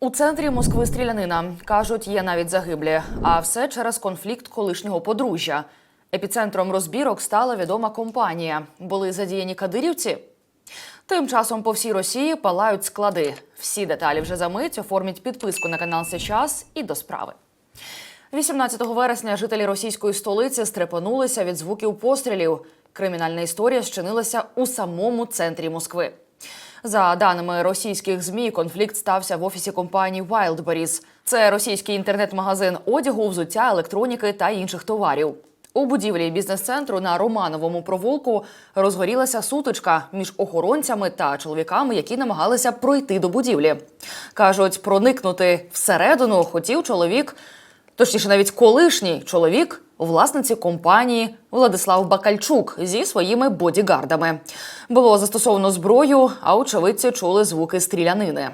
У центрі Москви стрілянина кажуть, є навіть загиблі, а все через конфлікт колишнього подружжя. Епіцентром розбірок стала відома компанія. Були задіяні кадирівці. Тим часом по всій Росії палають склади. Всі деталі вже за мить. Оформіть підписку на канал Сейчас і до справи. 18 вересня жителі російської столиці стрепенулися від звуків пострілів. Кримінальна історія щинилася у самому центрі Москви. За даними російських змі, конфлікт стався в офісі компанії Wildberries. Це російський інтернет-магазин одягу, взуття, електроніки та інших товарів. У будівлі бізнес-центру на Романовому провулку розгорілася сутичка між охоронцями та чоловіками, які намагалися пройти до будівлі. Кажуть, проникнути всередину хотів чоловік, точніше, навіть колишній чоловік власниці компанії Владислав Бакальчук зі своїми бодігардами. Було застосовано зброю, а очевидці чули звуки стрілянини.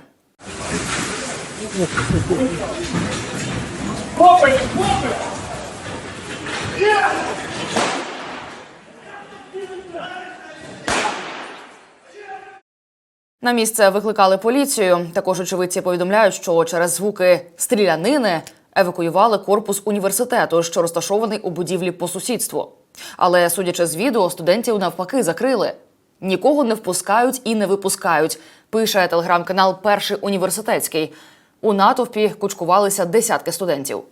На місце викликали поліцію. Також очевидці повідомляють, що через звуки стрілянини евакуювали корпус університету, що розташований у будівлі по сусідству. Але, судячи з відео, студентів навпаки закрили. Нікого не впускають і не випускають. Пише телеграм-канал Перший університетський. У натовпі кучкувалися десятки студентів.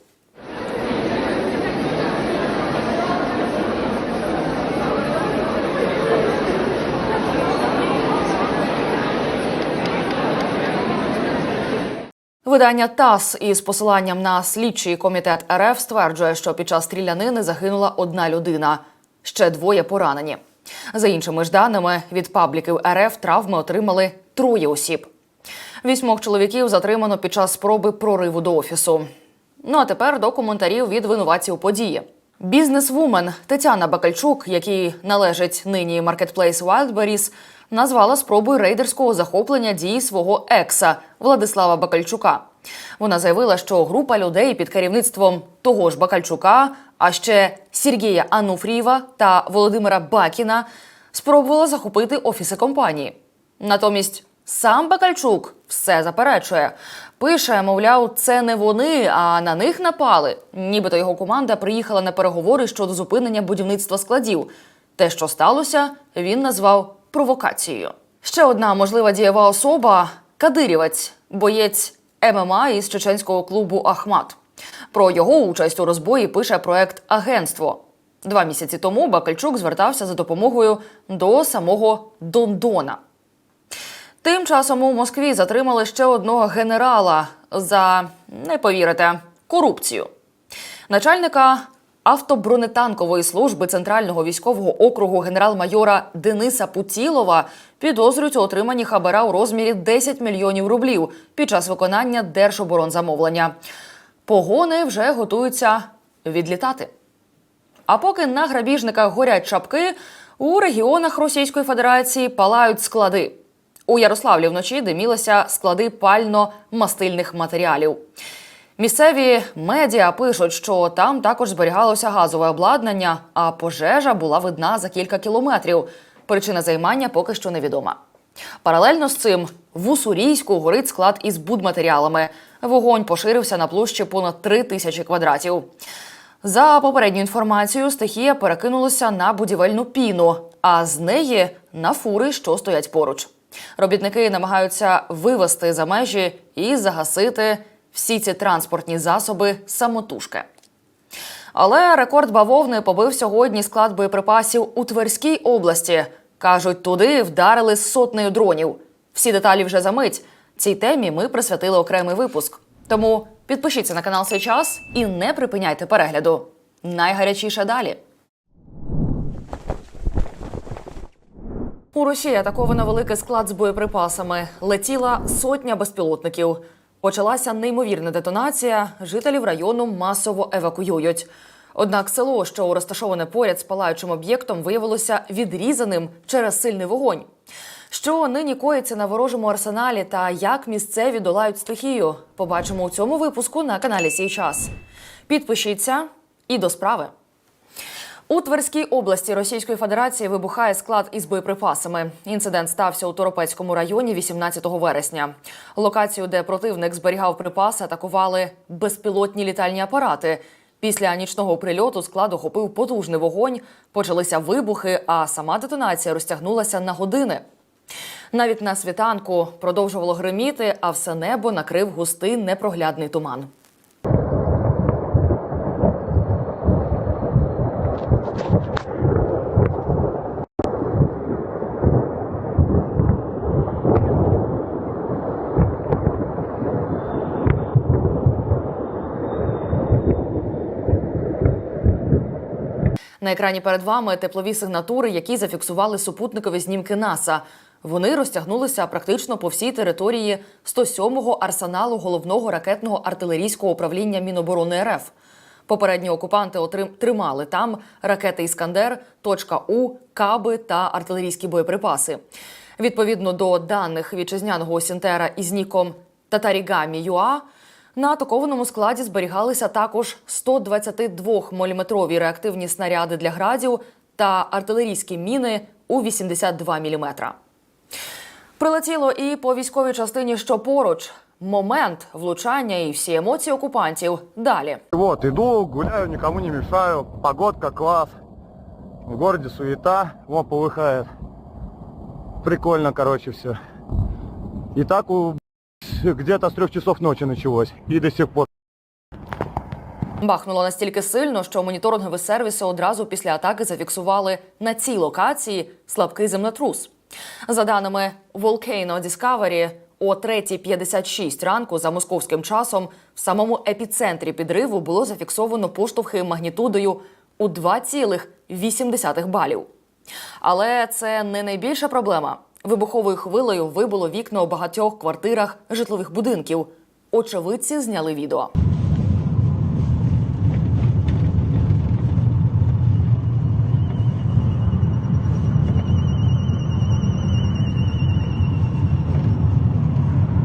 Видання ТАСС із посиланням на слідчий комітет РФ стверджує, що під час стрілянини загинула одна людина, ще двоє поранені. За іншими ж даними, від пабліків РФ травми отримали троє осіб. Вісьмох чоловіків затримано під час спроби прориву до офісу. Ну а тепер до коментарів від винуватців події. Бізнесвумен Тетяна Бакальчук, який належить нині маркетплейс Wildberries, назвала спробою рейдерського захоплення дії свого екса Владислава Бакальчука. Вона заявила, що група людей під керівництвом того ж Бакальчука, а ще Сергія Ануфрієва та Володимира Бакіна спробувала захопити офіси компанії. Натомість сам Бакальчук все заперечує. Пише, мовляв, це не вони, а на них напали. Нібито його команда приїхала на переговори щодо зупинення будівництва складів. Те, що сталося, він назвав провокацією. Ще одна можлива дієва особа кадирівець, боєць ММА із чеченського клубу Ахмат. Про його участь у розбої пише проект Агентство. Два місяці тому Бакальчук звертався за допомогою до самого Дондона. Тим часом у Москві затримали ще одного генерала за не повірите корупцію. Начальника автобронетанкової служби Центрального військового округу генерал-майора Дениса Путілова підозрюють у отриманні хабара у розмірі 10 мільйонів рублів під час виконання держоборонзамовлення. Погони вже готуються відлітати. А поки на грабіжниках горять чапки, у регіонах Російської Федерації палають склади. У Ярославлі вночі димілися склади пально-мастильних матеріалів. Місцеві медіа пишуть, що там також зберігалося газове обладнання, а пожежа була видна за кілька кілометрів. Причина займання поки що невідома. Паралельно з цим в Уссурійську горить склад із будматеріалами. Вогонь поширився на площі понад три тисячі квадратів. За попередньою інформацією, стихія перекинулася на будівельну піну, а з неї на фури, що стоять поруч. Робітники намагаються вивести за межі і загасити всі ці транспортні засоби самотужки. Але рекорд бавовни побив сьогодні склад боєприпасів у Тверській області. Кажуть, туди вдарили сотнею дронів. Всі деталі вже за мить. Цій темі ми присвятили окремий випуск. Тому підпишіться на канал «Сей час і не припиняйте перегляду. Найгарячіше далі. У Росії атаковано великий склад з боєприпасами. Летіла сотня безпілотників. Почалася неймовірна детонація. Жителів району масово евакуюють. Однак село, що розташоване поряд з палаючим об'єктом, виявилося відрізаним через сильний вогонь. Що нині коїться на ворожому арсеналі та як місцеві долають стихію, побачимо у цьому випуску на каналі Сій час. Підпишіться і до справи. У Тверській області Російської Федерації вибухає склад із боєприпасами. Інцидент стався у Торопецькому районі 18 вересня. Локацію, де противник зберігав припаси, атакували безпілотні літальні апарати. Після нічного прильоту склад охопив потужний вогонь, почалися вибухи, а сама детонація розтягнулася на години. Навіть на світанку продовжувало гриміти, а все небо накрив густий непроглядний туман. На екрані перед вами теплові сигнатури, які зафіксували супутникові знімки НАСА. Вони розтягнулися практично по всій території 107-го арсеналу головного ракетного артилерійського управління Міноборони РФ. Попередні окупанти отрим... тримали там ракети Іскандер, точка У, каби та артилерійські боєприпаси. Відповідно до даних вітчизняного Сінтера із ніком Татарігамі ЮА, на атакованому складі зберігалися також 122-мм реактивні снаряди для градів та артилерійські міни у 82 мм. Прилетіло і по військовій частині, що поруч. Момент влучання і всі емоції окупантів далі. Вот, иду, гуляю, никому не мешаю, погодка класс. В городе суета, вот полыхает. Прикольно, короче, все. И так у где-то с трех часов ночи началось. И до сих пор. Бахнуло настільки сильно, що моніторингові сервіси одразу після атаки зафіксували на цій локації слабкий землетрус. За даними Volcano Discovery, о 3.56 ранку за московським часом в самому епіцентрі підриву було зафіксовано поштовхи магнітудою у 2,8 балів. Але це не найбільша проблема. Вибуховою хвилею вибило вікна у багатьох квартирах житлових будинків. Очевидці зняли відео.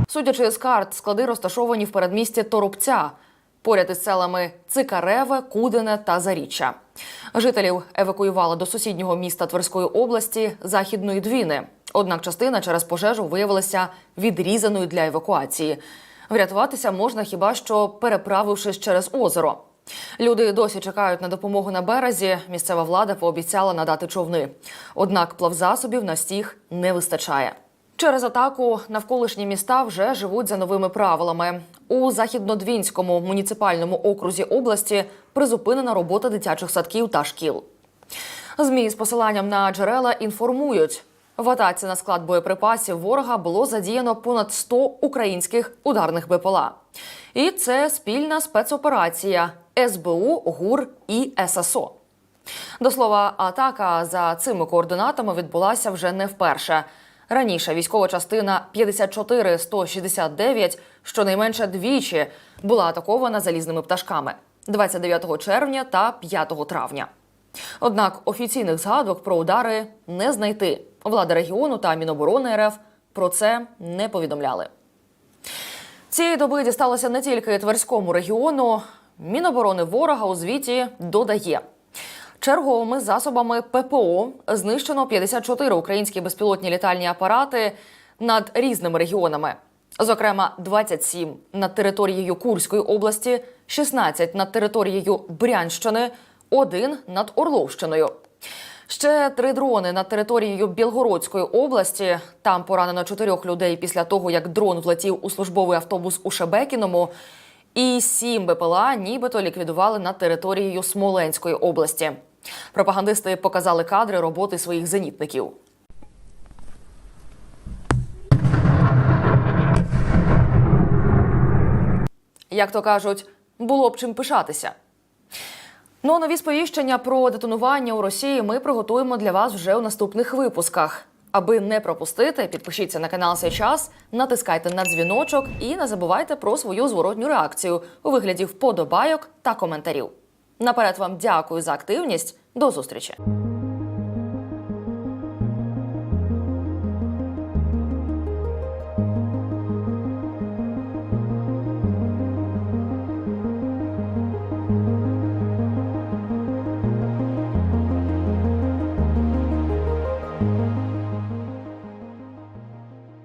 Судячи з карт, склади розташовані в передмісті Торопця, поряд із селами Цикареве, Кудине та Заріччя. Жителів евакуювали до сусіднього міста Тверської області Західної Двіни. Однак частина через пожежу виявилася відрізаною для евакуації. Врятуватися можна хіба що переправившись через озеро. Люди досі чекають на допомогу на березі. Місцева влада пообіцяла надати човни. Однак плавзасобів на стіг не вистачає. Через атаку навколишні міста вже живуть за новими правилами. У західнодвінському муніципальному окрузі області призупинена робота дитячих садків та шкіл. ЗМІ з посиланням на джерела інформують. В атаці на склад боєприпасів ворога було задіяно понад 100 українських ударних БПЛА. І це спільна спецоперація СБУ, ГУР і ССО. До слова, атака за цими координатами відбулася вже не вперше. Раніше військова частина 54-169 щонайменше двічі була атакована залізними пташками 29 червня та 5 травня. Однак офіційних згадок про удари не знайти. Влада регіону та Міноборони РФ про це не повідомляли. Цієї доби дісталося не тільки Тверському регіону. Міноборони ворога у звіті додає. Черговими засобами ППО знищено 54 українські безпілотні літальні апарати над різними регіонами. Зокрема, 27 над територією Курської області, 16 над територією Брянщини, 1 над Орловщиною. Ще три дрони над територією Білгородської області. Там поранено чотирьох людей після того, як дрон влетів у службовий автобус у Шебекіному. І сім БПЛА нібито ліквідували над територією Смоленської області. Пропагандисти показали кадри роботи своїх зенітників. Як то кажуть, було б чим пишатися. Ну а нові сповіщення про детонування у Росії ми приготуємо для вас вже у наступних випусках. Аби не пропустити, підпишіться на канал «Сей час, натискайте на дзвіночок і не забувайте про свою зворотню реакцію у вигляді вподобайок та коментарів. Наперед вам дякую за активність. До зустрічі!